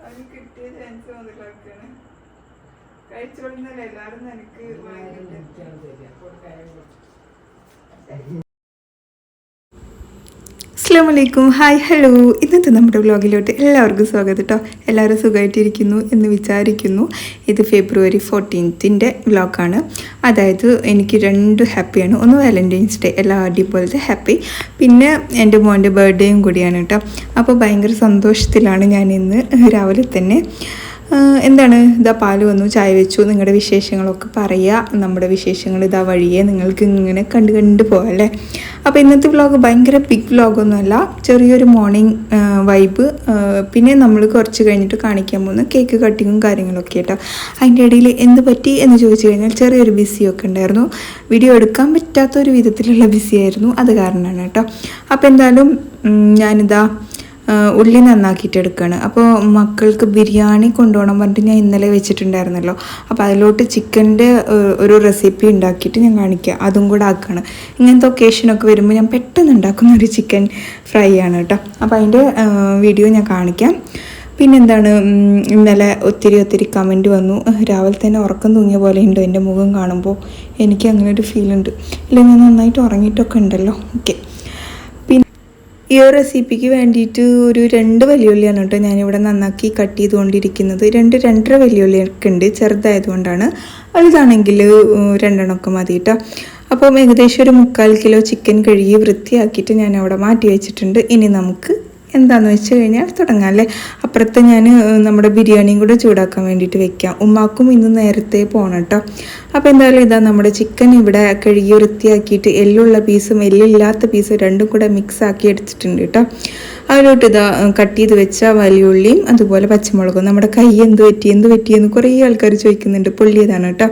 അവന് കിട്ടിയ ചാൻസ് മുതലാക്കാണ് കഴിച്ചോളുന്നല്ല എല്ലാരും നിനക്ക് അസ്സാം ഹായ് ഹലോ ഇന്നത്തെ നമ്മുടെ വ്ലോഗിലോട്ട് എല്ലാവർക്കും സ്വാഗതം കേട്ടോ എല്ലാവരും സുഖമായിട്ടിരിക്കുന്നു എന്ന് വിചാരിക്കുന്നു. ഇത് ഫെബ്രുവരി ഫോർട്ടീൻത്തിന്റെ വ്ലോഗാണ്. അതായത് എനിക്ക് രണ്ട് ഹാപ്പിയാണ്. ഒന്ന് വാലന്റൈൻസ് ഡേ എല്ലാ അടിപോലത്തെ ഹാപ്പി പിന്നെ എന്റെ മോന്റെ ബർത്ത്ഡേയും കൂടിയാണ് കേട്ടോ അപ്പോൾ ഭയങ്കര സന്തോഷത്തിലാണ് ഞാൻ ഇന്ന് രാവിലെ തന്നെ എന്താണ്? ഇതാ പാൽ വന്നു ചായ വെച്ചു നിങ്ങളുടെ വിശേഷങ്ങളൊക്കെ പറയുക. നമ്മുടെ വിശേഷങ്ങൾ ഇതാ വഴിയെ നിങ്ങൾക്ക് ഇങ്ങനെ കണ്ട് കണ്ട് പോകാം അല്ലേ? അപ്പോൾ ഇന്നത്തെ വ്ലോഗ് ഭയങ്കര ബിഗ് വ്ലോഗൊന്നുമല്ല ചെറിയൊരു മോർണിംഗ് വൈബ് പിന്നെ നമ്മൾ കുറച്ച് കഴിഞ്ഞിട്ട് കാണിക്കാൻ പോകുന്ന കേക്ക് കട്ടിങ്ങും കാര്യങ്ങളൊക്കെ കേട്ടോ അതിന്റെ ഇടയിൽ എന്ത് പറ്റി എന്ന് ചോദിച്ചു കഴിഞ്ഞാൽ ചെറിയൊരു ബിസിയൊക്കെ ഉണ്ടായിരുന്നു. വീഡിയോ എടുക്കാൻ പറ്റാത്ത ഒരു വിധത്തിലുള്ള ബിസിയായിരുന്നു അത് കാരണമാണ് കേട്ടോ. അപ്പോൾ എന്തായാലും ഞാനിതാ ഉള്ളി നന്നാക്കിയിട്ട് എടുക്കുകയാണ് അപ്പോൾ മക്കൾക്ക് ബിരിയാണി കൊണ്ടുപോകണം പറഞ്ഞിട്ട് ഞാൻ ഇന്നലെ വെച്ചിട്ടുണ്ടായിരുന്നല്ലോ. അപ്പോൾ അതിലോട്ട് ചിക്കന്റെ ഒരു റെസിപ്പി ഉണ്ടാക്കിയിട്ട് ഞാൻ കാണിക്കുക അതും കൂടെ ആക്കുകയാണ് ഇങ്ങനത്തെ ഒക്കേഷനൊക്കെ വരുമ്പോൾ ഞാൻ പെട്ടെന്ന് ഉണ്ടാക്കുന്ന ഒരു ചിക്കൻ ഫ്രൈ ആണ് കേട്ടോ. അപ്പോൾ അതിന്റെ വീഡിയോ ഞാൻ കാണിക്കാം. പിന്നെന്താണ് ഇന്നലെ ഒത്തിരി ഒത്തിരി കമന്റ് വന്നു. രാവിലെ തന്നെ ഉറക്കം തൂങ്ങിയ പോലെ ഉണ്ട് എന്റെ മുഖം കാണുമ്പോൾ എനിക്ക് അങ്ങനെ ഒരു ഫീൽ ഉണ്ട്. ഇല്ല ഞാൻ നന്നായിട്ട് ഉറങ്ങിയിട്ടൊക്കെ ഉണ്ടല്ലോ. ഓക്കെ ഈ ഒരു റെസിപ്പിക്ക് വേണ്ടിയിട്ട് ഒരു രണ്ട് വലിയുള്ളിയാണ് കേട്ടോ ഞാനിവിടെ നന്നാക്കി കട്ട് ചെയ്തുകൊണ്ടിരിക്കുന്നത്. രണ്ട് രണ്ടര വലിയുള്ളിയൊക്കെ ഉണ്ട് ചെറുതായതുകൊണ്ടാണ്. വലുതാണെങ്കിൽ രണ്ടെണ്ണമൊക്കെ മതി കേട്ടോ. അപ്പം ഏകദേശം ഒരു മുക്കാൽ കിലോ ചിക്കൻ കഴുകി വൃത്തിയാക്കിയിട്ട് ഞാൻ അവിടെ മാറ്റി വെച്ചിട്ടുണ്ട്. ഇനി നമുക്ക് എന്താണെന്ന് വെച്ച് കഴിഞ്ഞാൽ തുടങ്ങാം അല്ലേ? അപ്പുറത്ത് ഞാൻ നമ്മുടെ ബിരിയാണിയും കൂടെ ചൂടാക്കാൻ വേണ്ടിയിട്ട് വെക്കാം. ഉമ്മാക്കും ഇന്ന് നേരത്തെ പോകണം കേട്ടോ. അപ്പോൾ എന്തായാലും ഇതാ നമ്മുടെ ചിക്കൻ ഇവിടെ കഴുകി വൃത്തിയാക്കിയിട്ട് എല്ലുള്ള പീസും എല്ലില്ലാത്ത പീസും രണ്ടും കൂടെ മിക്സ് ആക്കി എടുത്തിട്ടുണ്ട് കേട്ടോ. അതിലോട്ട് ഇതാ കട്ട് ചെയ്ത് വെച്ച വലിയുള്ളിയും അതുപോലെ പച്ചമുളകും. നമ്മുടെ കൈ എന്ത് പറ്റി എന്ത് പറ്റിയെന്ന് കുറേ ആൾക്കാർ ചോദിക്കുന്നുണ്ട്. പൊള്ളിയതാണ് കേട്ടോ.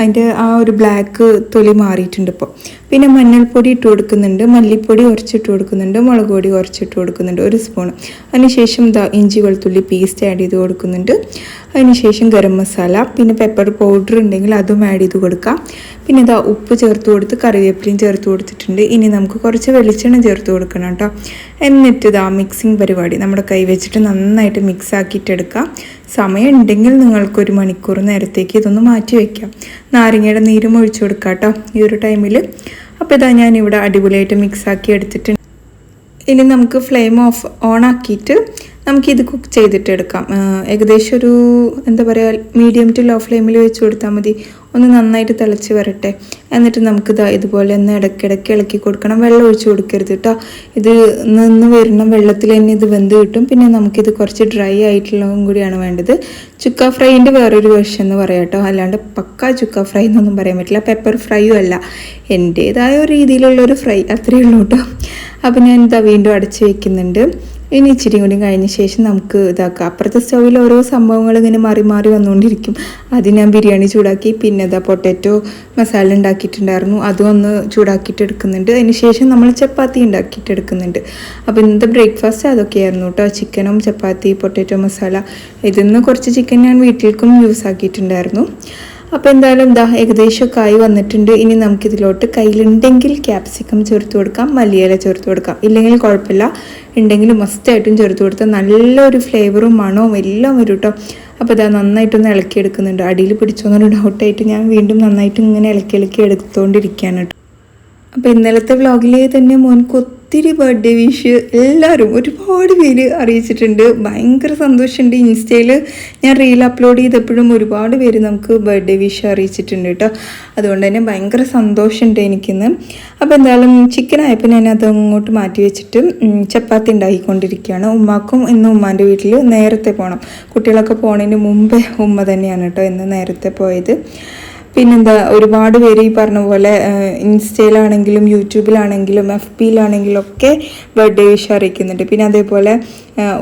അതിന്റെ ആ ഒരു ബ്ലാക്ക് തൊലി മാറിയിട്ടുണ്ട് ഇപ്പോൾ പിന്നെ മഞ്ഞൾപ്പൊടി ഇട്ട് കൊടുക്കുന്നുണ്ട്. മല്ലിപ്പൊടി ഉരച്ചിട്ട് കൊടുക്കുന്നുണ്ട്. മുളക് പൊടി ഉരച്ചിട്ട് കൊടുക്കുന്നുണ്ട്. ഒരു സ്പൂൺ അതിനുശേഷം ദാ ഇഞ്ചി വെളുത്തുള്ളി പേസ്റ്റ് ആഡ് ചെയ്ത് കൊടുക്കുന്നുണ്ട്. അതിനുശേഷം ഗരം മസാല പിന്നെ പെപ്പർ പൗഡർ ഉണ്ടെങ്കിൽ അതും ആഡ് ചെയ്ത് കൊടുക്കാം. പിന്നെ ഇതാ ഉപ്പ് ചേർത്ത് കൊടുത്ത് കറിവേപ്പിലയും ചേർത്ത് കൊടുത്തിട്ടുണ്ട്. ഇനി നമുക്ക് കുറച്ച് വെളിച്ചെണ്ണ ചേർത്ത് കൊടുക്കണം കേട്ടോ. എന്നിട്ട് ഇതാ മിക്സിങ് പരിപാടി. നമ്മുടെ കൈ വെച്ചിട്ട് നന്നായിട്ട് മിക്സ് ആക്കിയിട്ട് എടുക്കാം സമയം ഉണ്ടെങ്കിൽ നിങ്ങൾക്ക് ഒരു മണിക്കൂർ നേരത്തേക്ക് ഇതൊന്ന് മാറ്റി വയ്ക്കാം നാരങ്ങയുടെ നീരും ഒഴിച്ചു കൊടുക്കാം കേട്ടോ ഈ ഒരു ടൈമിൽ അപ്പോൾ ഇതാ ഞാനിവിടെ അടിപൊളിയായിട്ട് മിക്സാക്കി എടുത്തിട്ടുണ്ട്. ഇനി നമുക്ക് ഫ്ലെയിം ഓഫ് ഓൺ ആക്കിയിട്ട് നമുക്കിത് കുക്ക് ചെയ്തിട്ട് എടുക്കാം ഏകദേശം ഒരു എന്താ പറയുക മീഡിയം ടു ലോ ഫ്ലെയിമിൽ വെച്ച് കൊടുത്താൽ മതി. ഒന്ന് നന്നായിട്ട് തിളച്ച് വരട്ടെ. എന്നിട്ട് നമുക്കിത് ഇതുപോലെ ഒന്ന് ഇടയ്ക്കിടയ്ക്ക് ഇളക്കി കൊടുക്കണം. വെള്ളം ഒഴിച്ച് കൊടുക്കരുത് കേട്ടോ ഇത് നിന്ന് വരുന്ന വെള്ളത്തിൽ തന്നെ ഇത് വെന്ത് കിട്ടും. പിന്നെ നമുക്കിത് കുറച്ച് ഡ്രൈ ആയിട്ടുള്ളതും കൂടിയാണ് വേണ്ടത്. ചുക്ക ഫ്രൈന്റെ വേറൊരു വേർഷൻ എന്ന് പറയാം കേട്ടോ അല്ലാണ്ട് പക്ക ചുക്ക ഫ്രൈ എന്നൊന്നും പറയാൻ പറ്റില്ല. പെപ്പർ ഫ്രൈയും അല്ല. എന്റേതായ ഒരു രീതിയിലുള്ള ഒരു ഫ്രൈ അത്രയേ ഉള്ളൂ കേട്ടോ അപ്പോൾ ഞാൻ ഇതാ വീണ്ടും അടച്ച് വെക്കുന്നുണ്ട്. ഇനി ഇച്ചിരി കൂടി കഴിഞ്ഞ ശേഷം നമുക്ക് ഇതാക്കാം. അപ്പുറത്തെ സ്റ്റൗവിൽ ഓരോ സംഭവങ്ങൾ ഇങ്ങനെ മാറി മാറി വന്നുകൊണ്ടിരിക്കും. അത് ഞാൻ ബിരിയാണി ചൂടാക്കി പിന്നെ ഇതാ പൊട്ടാറ്റോ മസാല ഉണ്ടാക്കിയിട്ടുണ്ടായിരുന്നു. അതും ഒന്ന് ചൂടാക്കിയിട്ട് എടുക്കുന്നുണ്ട്. അതിന് ശേഷം നമ്മൾ ചപ്പാത്തി ഉണ്ടാക്കിയിട്ട് എടുക്കുന്നുണ്ട്. അപ്പോൾ ഇന്നത്തെ ബ്രേക്ക്ഫാസ്റ്റ് അതൊക്കെയായിരുന്നു കേട്ടോ. ചിക്കനും ചപ്പാത്തി പൊട്ടാറ്റോ മസാല. ഇതിൽ നിന്ന് കുറച്ച് ചിക്കൻ ഞാൻ വീട്ടിലേക്കും യൂസ് ആക്കിയിട്ടുണ്ടായിരുന്നു. അപ്പോൾ എന്തായാലും ദാ ഏകദേശമൊക്കെ ആയി വന്നിട്ടുണ്ട്. ഇനി നമുക്കിതിലോട്ട് കയ്യിലുണ്ടെങ്കിൽ ക്യാപ്സിക്കം ചേർത്ത് കൊടുക്കാം മല്ലിയില ചേർത്ത് കൊടുക്കാം. ഇല്ലെങ്കിൽ കുഴപ്പമില്ല. ഉണ്ടെങ്കിൽ മസ്റ്റായിട്ടും ചേർത്ത് കൊടുത്താൽ നല്ലൊരു ഫ്ലേവറും മണവും എല്ലാം വരും കേട്ടോ അപ്പോൾ ഇതാ നന്നായിട്ടൊന്ന് ഇളക്കി എടുക്കുന്നുണ്ട് അടിയിൽ പിടിച്ചോന്നൊരു ഡൗട്ടായിട്ട് ഞാൻ വീണ്ടും നന്നായിട്ട് ഇങ്ങനെ ഇളക്കി ഇളക്കി എടുത്തുകൊണ്ടിരിക്കുകയാണ് കേട്ടോ അപ്പോൾ ഇന്നലത്തെ വ്ളോഗിൽ തന്നെ മോൻക്ക് ഒത്തിരി ബർത്ത്ഡേ വിഷ് എല്ലാവരും ഒരുപാട് പേര് അറിയിച്ചിട്ടുണ്ട്. ഭയങ്കര സന്തോഷമുണ്ട് ഇൻസ്റ്റയിൽ ഞാൻ റീൽ അപ്ലോഡ് ചെയ്തപ്പോഴും ഒരുപാട് പേര് നമുക്ക് ബർത്ത്ഡേ വിഷ് അറിയിച്ചിട്ടുണ്ട് കേട്ടോ. അതുകൊണ്ട് തന്നെ ഭയങ്കര സന്തോഷമുണ്ട് എനിക്കിന്ന്. അപ്പോൾ എന്തായാലും ചിക്കൻ ആയപ്പോൾ ഞാൻ അതങ്ങോട്ട് മാറ്റി വെച്ചിട്ട് ചപ്പാത്തി ഉണ്ടാക്കിക്കൊണ്ടിരിക്കുകയാണ്. ഉമ്മാക്കും ഇന്ന് ഉമ്മാന്റെ വീട്ടിൽ നേരത്തെ പോകണം കുട്ടികളൊക്കെ പോണതിന് മുമ്പേ ഉമ്മ തന്നെയാണ് കേട്ടോ ഇന്ന് നേരത്തെ പോയത്. പിന്നെന്താ ഒരുപാട് പേര് ഈ പറഞ്ഞ പോലെ ഇൻസ്റ്റയിലാണെങ്കിലും യൂട്യൂബിലാണെങ്കിലും എഫ് പിയിലാണെങ്കിലും ഒക്കെ ബർത്ത്ഡേ വിഷ് അറിയിക്കുന്നുണ്ട്. പിന്നെ അതേപോലെ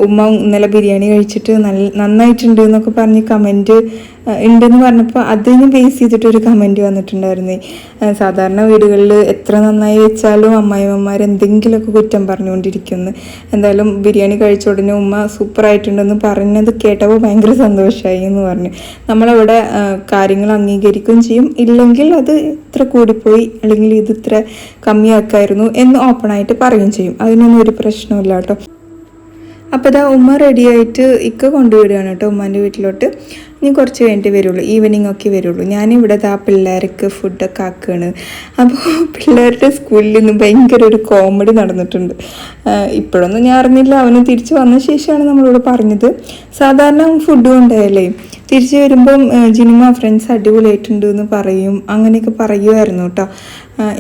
ഉമ്മ ഇന്നലെ ബിരിയാണി കഴിച്ചിട്ട് നല്ല നന്നായിട്ടുണ്ട് എന്നൊക്കെ പറഞ്ഞ് കമന്റ് ഉണ്ടെന്ന് പറഞ്ഞപ്പോൾ അതിന് ബേസ് ചെയ്തിട്ട് ഒരു കമന്റ് വന്നിട്ടുണ്ടായിരുന്നു. സാധാരണ വീടുകളിൽ എത്ര നന്നായി വെച്ചാലും അമ്മായിമ്മമാർ എന്തെങ്കിലുമൊക്കെ കുറ്റം പറഞ്ഞുകൊണ്ടിരിക്കുന്നു. എന്തായാലും ബിരിയാണി കഴിച്ച ഉടനെ ഉമ്മ സൂപ്പറായിട്ടുണ്ടെന്ന് പറഞ്ഞത് കേട്ടപ്പോൾ ഭയങ്കര സന്തോഷമായി എന്ന് പറഞ്ഞു. നമ്മളവിടെ കാര്യങ്ങൾ അംഗീകരിക്കുകയും ചെയ്യും. ഇല്ലെങ്കിൽ അത് ഇത്ര കൂടിപ്പോയി അല്ലെങ്കിൽ ഇത് ഇത്ര കമ്മിയാക്കായിരുന്നു എന്ന് ഓപ്പണായിട്ട് പറയുകയും ചെയ്യും. അതിനൊന്നും ഒരു പ്രശ്നമില്ല കേട്ടോ. അപ്പോൾ ഇതാ ഉമ്മ റെഡിയായിട്ട് ഇക്ക കൊണ്ടുവിടുകയാണ് കേട്ടോ ഉമ്മാന്റെ വീട്ടിലോട്ട്. ഇനി കുറച്ച് കഴിഞ്ഞിട്ട് വരുള്ളൂ. ഈവനിങ് ഒക്കെ വരുള്ളൂ. ഞാനിവിടെ ദാ പിള്ളേർക്ക് ഫുഡൊക്കെ ആക്കുകയാണ് അപ്പോൾ പിള്ളേരുടെ സ്കൂളിൽ നിന്ന് ഭയങ്കര ഒരു കോമഡി നടന്നിട്ടുണ്ട്. ഇപ്പോഴൊന്നും ഞാൻ അറിഞ്ഞില്ല. അവന് തിരിച്ചു വന്ന ശേഷമാണ് നമ്മളോട് പറഞ്ഞത്. സാധാരണ ഫുഡ് കൊണ്ടായാലേ തിരിച്ചു വരുമ്പം ജിനിമ ഫ്രണ്ട്സ് അടിപൊളിയായിട്ടുണ്ട് എന്ന് പറയും. അങ്ങനെയൊക്കെ പറയുമായിരുന്നു കേട്ടോ.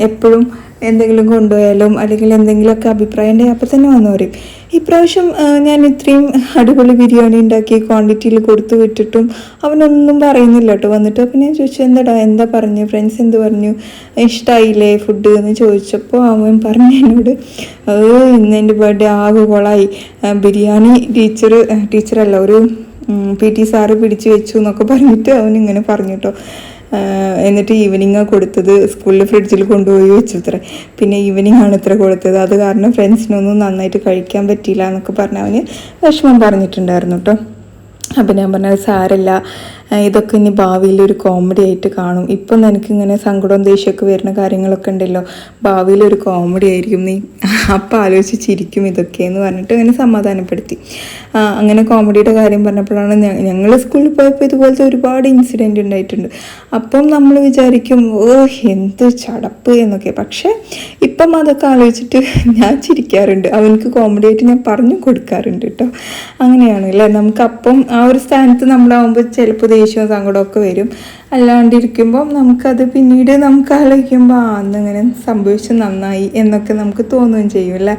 എപ്പോഴും എന്തെങ്കിലും കൊണ്ടുപോയാലും അല്ലെങ്കിൽ എന്തെങ്കിലുമൊക്കെ അഭിപ്രായം ഉണ്ടെങ്കിൽ അപ്പം തന്നെ വന്നു പറയും. ഇപ്രാവശ്യം ഞാൻ ഇത്രയും അടിപൊളി ബിരിയാണി ഉണ്ടാക്കി ക്വാണ്ടിറ്റിയിൽ കൊടുത്തു വിട്ടിട്ടും അവനൊന്നും പറയുന്നില്ല കേട്ടോ. വന്നിട്ട് അപ്പം ഞാൻ ചോദിച്ചു എന്താടാ എന്താ പറഞ്ഞു? ഫ്രണ്ട്സ് എന്ത് പറഞ്ഞു? ഇഷ്ടമായില്ലേ ഫുഡ് എന്ന് ചോദിച്ചപ്പോൾ അവൻ പറഞ്ഞു എന്നോട് ഏ ഇന്ന് എന്റെ ബർത്ത്ഡേ ആകെ കൊളായി. ബിരിയാണി ടീച്ചർ ടീച്ചറല്ല ഒരു പി ടി സാറ് പിടിച്ചു വെച്ചു എന്നൊക്കെ പറഞ്ഞിട്ട് അവൻ ഇങ്ങനെ പറഞ്ഞു കേട്ടോ. എന്നിട്ട് ഈവനിങ് കൊടുത്തത് സ്കൂളിൽ ഫ്രിഡ്ജിൽ കൊണ്ടുപോയി വെച്ചു ഇത്ര പിന്നെ ഈവനിങ് ആണ് ഇത്ര കൊടുത്തത്. അത് കാരണം ഫ്രണ്ട്സിനൊന്നും നന്നായിട്ട് കഴിക്കാൻ പറ്റിയില്ല എന്നൊക്കെ പറഞ്ഞ് അവന് വിഷമം പറഞ്ഞിട്ടുണ്ടായിരുന്നു കേട്ടോ അപ്പം ഞാൻ പറഞ്ഞത് സാരല്ല. ഇതൊക്കെ ഇനി ഭാവിയിൽ ഒരു കോമഡി ആയിട്ട് കാണും. ഇപ്പം എനിക്കിങ്ങനെ സങ്കടവും ദേഷ്യമൊക്കെ വരുന്ന കാര്യങ്ങളൊക്കെ ഉണ്ടല്ലോ. ഭാവിയിൽ ഒരു കോമഡി ആയിരിക്കും. നീ അപ്പം ആലോചിച്ചിരിക്കും ഇതൊക്കെ എന്ന് പറഞ്ഞിട്ട് അങ്ങനെ സമാധാനപ്പെടുത്തി. അങ്ങനെ കോമഡിയുടെ കാര്യം പറഞ്ഞപ്പോഴാണ് ഞങ്ങൾ സ്കൂളിൽ പോയപ്പോൾ ഇതുപോലത്തെ ഒരുപാട് ഇൻസിഡന്റ് ഉണ്ടായിട്ടുണ്ട്. അപ്പം നമ്മൾ വിചാരിക്കും ഓ എന്ത് ചടപ്പ് എന്നൊക്കെ. പക്ഷേ ഇപ്പം അതൊക്കെ ആലോചിച്ചിട്ട് ഞാൻ ചിരിക്കാറുണ്ട്. അവനക്ക് കോമഡി ആയിട്ട് ഞാൻ പറഞ്ഞു കൊടുക്കാറുണ്ട് കേട്ടോ. അങ്ങനെയാണ് അല്ലേ? നമുക്ക് അപ്പം ആ ഒരു സ്ഥാനത്ത് നമ്മളാവുമ്പോൾ ചിലപ്പോൾ ദേഷ്യവും സങ്കടമൊക്കെ വരും. അല്ലാണ്ടിരിക്കുമ്പോൾ നമുക്കത് പിന്നീട് നമുക്ക് ആലോചിക്കുമ്പോൾ ആ അന്നിങ്ങനെ സംഭവിച്ചു? നന്നായി എന്നൊക്കെ നമുക്ക് തോന്നുകയും ചെയ്യും അല്ലേ?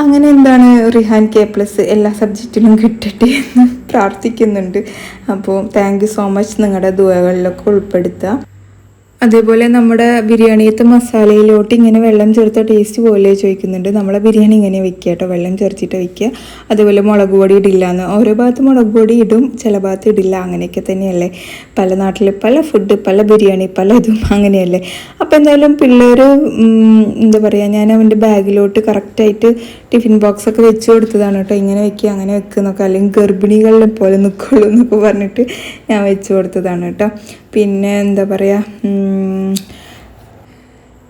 അങ്ങനെ എന്താണ് റിഹാൻ കെ പ്ലസ് എല്ലാ സബ്ജക്റ്റിലും കിട്ടട്ടെ എന്ന് പ്രാർത്ഥിക്കുന്നുണ്ട്. അപ്പോൾ താങ്ക് യു സോ മച്ച് നിങ്ങളുടെ ദുവകളിലൊക്കെ ഉൾപ്പെടുത്തുക അതേപോലെ നമ്മുടെ ബിരിയാണിയത്തെ മസാലയിലോട്ട് ഇങ്ങനെ വെള്ളം ചേർത്ത ടേസ്റ്റ് പോലെ ചോദിക്കുന്നുണ്ട്. നമ്മളെ ബിരിയാണി ഇങ്ങനെ വെക്കുക കേട്ടോ. വെള്ളം ചേർച്ചിട്ട് വെക്കുക. അതേപോലെ മുളക് പൊടി ഇടില്ല എന്ന്. ഓരോ ഭാഗത്ത് മുളക് പൊടി ഇടും ചില ഭാഗത്ത് ഇടില്ല. അങ്ങനെയൊക്കെ തന്നെയല്ലേ? പല നാട്ടിൽ പല ഫുഡ് പല ബിരിയാണി പല ഇതും അങ്ങനെയല്ലേ? അപ്പോൾ എന്തായാലും പിള്ളേർ എന്താ പറയുക ഞാൻ അവന്റെ ബാഗിലോട്ട് കറക്റ്റായിട്ട് ടിഫിൻ ബോക്സ് ഒക്കെ വെച്ച് കൊടുത്തതാണ് കേട്ടോ. ഇങ്ങനെ വെക്കുക അങ്ങനെ വെക്കുക എന്നൊക്കെ. അല്ലെങ്കിൽ ഗർഭിണികളെ പോലെ നിൽക്കുള്ളൂ എന്നൊക്കെ പറഞ്ഞിട്ട് ഞാൻ വെച്ച് കൊടുത്തതാണ് കേട്ടോ. പിന്നെ എന്താ പറയുക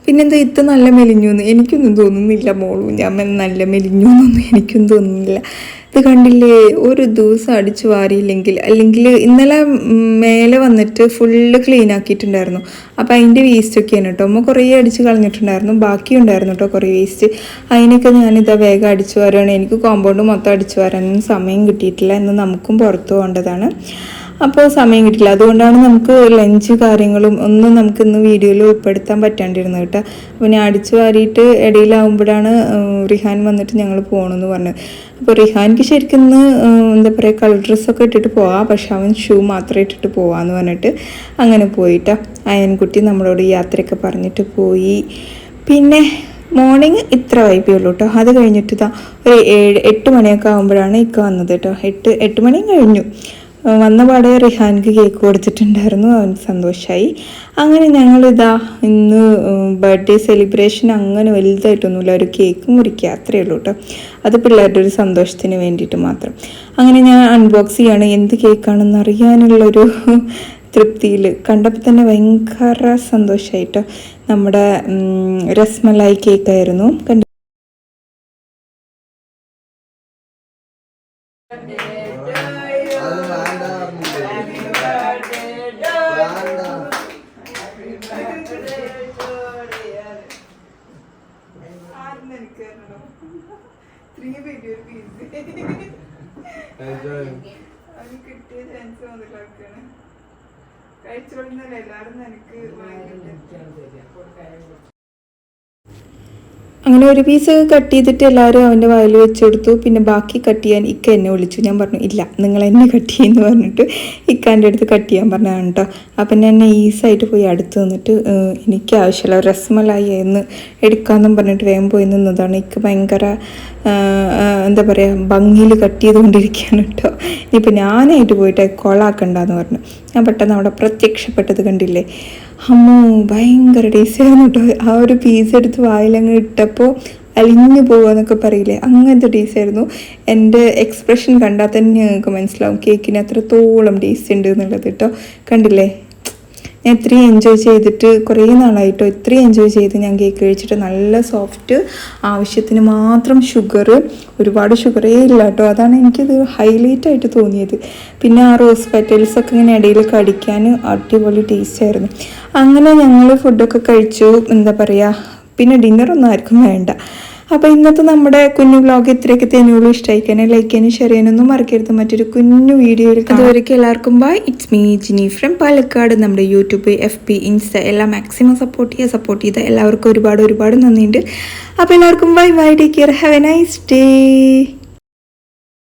പിന്നെന്താ ഇത്ര നല്ല മെലിഞ്ഞു എന്ന് എനിക്കൊന്നും തോന്നുന്നില്ല മോളും. ഞാൻ നല്ല മെലിഞ്ഞു എന്നൊന്നും എനിക്കും തോന്നുന്നില്ല. ഇത് കണ്ടില്ലേ? ഒരു ദിവസം അടിച്ചു വാരിയില്ലെങ്കിൽ അല്ലെങ്കിൽ ഇന്നലെ മേലെ വന്നിട്ട് ഫുള്ള് ക്ലീൻ ആക്കിയിട്ടുണ്ടായിരുന്നു. അപ്പം അതിന്റെ വേസ്റ്റൊക്കെയാണ് കേട്ടോ അമ്മ കുറേ അടിച്ച് കളഞ്ഞിട്ടുണ്ടായിരുന്നു. ബാക്കി ഉണ്ടായിരുന്നു കേട്ടോ കുറേ വേസ്റ്റ് അതിനൊക്കെ ഞാനിതാ വേഗം അടിച്ചു വരികയാണ് എനിക്ക് കോമ്പൗണ്ട് മൊത്തം അടിച്ചു വരാനൊന്നും സമയം കിട്ടിയിട്ടില്ല. എന്ന് നമുക്കും പുറത്തു പോകേണ്ടതാണ്. അപ്പോൾ സമയം കിട്ടില്ല. അതുകൊണ്ടാണ് നമുക്ക് ലഞ്ച് കാര്യങ്ങളും ഒന്നും നമുക്ക് ഇന്ന് വീഡിയോയിൽ ഉൾപ്പെടുത്താൻ പറ്റാണ്ടിരുന്നത് കേട്ടോ. അപ്പോൾ ഞാൻ അടിച്ചു വാരിയിട്ട് ഇടയിലാവുമ്പോഴാണ് റിഹാൻ വന്നിട്ട് ഞങ്ങൾ പോകണമെന്ന് പറഞ്ഞത്. അപ്പോൾ റിഹാൻക്ക് ശരിക്കും ഇന്ന് എന്താ പറയുക കളർ ഡ്രസ്സൊക്കെ ഇട്ടിട്ട് പോവാം. പക്ഷെ അവൻ ഷൂ മാത്രമേ ഇട്ടിട്ട് പോവാന്ന് പറഞ്ഞിട്ട് അങ്ങനെ പോയിട്ടാ. അയൻകുട്ടി നമ്മളോട് യാത്രയൊക്കെ പറഞ്ഞിട്ട് പോയി. പിന്നെ മോർണിംഗ് ഇത്ര വൈപ്പിയുള്ളൂ കേട്ടോ. അത് കഴിഞ്ഞിട്ട് ഇതാ ഒരു ഏഴ് എട്ട് മണിയൊക്കെ ആകുമ്പോഴാണ് ഇക്ക വന്നത് കേട്ടോ. എട്ട് എട്ട് മണിയും കഴിഞ്ഞു. വന്ന പാടെ റിഹാൻക്ക് കേക്ക് കൊടുത്തിട്ടുണ്ടായിരുന്നു. അവൻ സന്തോഷമായി അങ്ങനെ ഞങ്ങളിതാ ഇന്ന് ബർത്ത്ഡേ സെലിബ്രേഷൻ അങ്ങനെ വലുതായിട്ടൊന്നുമില്ല. ഒരു കേക്ക് മുറിക്കുക അത്രയേ ഉള്ളൂ കേട്ടോ അത് പിള്ളേരുടെ ഒരു സന്തോഷത്തിന് വേണ്ടിയിട്ട് മാത്രം. അങ്ങനെ ഞാൻ അൺബോക്സ് ചെയ്യാണ്. എന്ത് കേക്കാണെന്ന് അറിയാനുള്ളൊരു തൃപ്തിയിൽ കണ്ടപ്പോൾ തന്നെ ഭയങ്കര സന്തോഷമായിട്ടോ നമ്മുടെ രസ്മലായി കേക്കായിരുന്നു. കണ്ട? കിട്ടിയ ചാൻസ് മുതലാക്കാണ്. കഴിച്ചോളുന്നല്ലേ എല്ലാരും എനിക്ക് വാങ്ങിയിട്ട്. അങ്ങനെ ഒരു പീസ് കട്ട് ചെയ്തിട്ട് എല്ലാവരും അവന്റെ വായിൽ വെച്ച് കൊടുത്തു. പിന്നെ ബാക്കി കട്ട് ചെയ്യാൻ ഇക്ക എന്നെ വിളിച്ചു. ഞാൻ പറഞ്ഞു ഇല്ല നിങ്ങൾ എന്നെ കട്ട് ചെയ്യുമെന്ന് പറഞ്ഞിട്ട് ഇക്കാന്റെ അടുത്ത് കട്ട് ചെയ്യാൻ പറഞ്ഞതാണ് കേട്ടോ അപ്പം ഞാൻ ഈസായിട്ട് പോയി അടുത്ത് നിന്നിട്ട് എനിക്ക് ആവശ്യമില്ല രസമലായി എന്ന് എടുക്കാമെന്നും പറഞ്ഞിട്ട് വേഗം പോയി നിന്നതാണ്. ഇക്ക് ഭയങ്കര എന്താ പറയുക ഭംഗിയിൽ കട്ട് ചെയ്തുകൊണ്ടിരിക്കുകയാണ് കേട്ടോ ഇനിയിപ്പോൾ ഞാനായിട്ട് പോയിട്ട് കൊളാക്കണ്ടെന്ന് പറഞ്ഞു. ഞാൻ പെട്ടെന്ന് അവിടെ പ്രത്യക്ഷപ്പെട്ടത് കണ്ടില്ലേ? അമ്മോ ഭയങ്കര ടേസ്റ്റ് ആയിരുന്നു കേട്ടോ ആ ഒരു പീസ് എടുത്ത് വായിലങ്ങ് ഇട്ടപ്പോൾ അലിഞ്ഞു പോകുക പറയില്ലേ? അങ്ങനത്തെ ടേസ്റ്റ് ആയിരുന്നു. എന്റെ എക്സ്പ്രഷൻ കണ്ടാൽ തന്നെ ഞങ്ങൾക്ക് മനസ്സിലാവും. കേക്കിന് അത്രത്തോളം ടേസ്റ്റ് ഉണ്ട് എന്നുള്ളത് കേട്ടോ കണ്ടില്ലേ? ഇത്രയും എൻജോയ് ചെയ്തിട്ട് കുറേ നാളായിട്ടോ ഇത്രയും എൻജോയ് ചെയ്ത് ഞാൻ കേക്ക് കഴിച്ചിട്ട് നല്ല സോഫ്റ്റ് ആവശ്യത്തിന് മാത്രം ഷുഗർ ഒരുപാട് ഷുഗറേ ഇല്ല കേട്ടോ. അതാണ് എനിക്കത് ഹൈലൈറ്റ് ആയിട്ട് തോന്നിയത്. പിന്നെ ആ റോസ് പെറ്റൽസൊക്കെ ഇങ്ങനെ ഇടയിൽ കടിക്കാൻ അടിപൊളി ടേസ്റ്റ് ആയിരുന്നു. അങ്ങനെ ഞങ്ങൾ ഫുഡൊക്കെ കഴിച്ചു. എന്താ പറയുക പിന്നെ ഡിന്നറൊന്നും ആർക്കും വേണ്ട. അപ്പോൾ ഇന്നത്തെ നമ്മുടെ കുഞ്ഞു വ്ലോഗ് ഇത്രയൊക്കെ തന്നെയുള്ളൂ. ഇഷ്ടമായിക്കാനെ ലൈക്ക് ചെയ്യാനും ഷെയർ ചെയ്യാനൊന്നും മറക്കരുത്. മറ്റൊരു കുഞ്ഞു വീഡിയോയിൽ അതുവരെയ്ക്ക് എല്ലാവർക്കും bye it's me Jini from Palakkad. നമ്മുടെ യൂട്യൂബ് എഫ് പി ഇൻസ്റ്റ എല്ലാം മാക്സിമം സപ്പോർട്ട് ചെയ്യുക സപ്പോർട്ട് ചെയ്ത എല്ലാവർക്കും ഒരുപാട് ഒരുപാട് നന്ദിയുണ്ട്. അപ്പോൾ എല്ലാവർക്കും bye bye take care have a nice day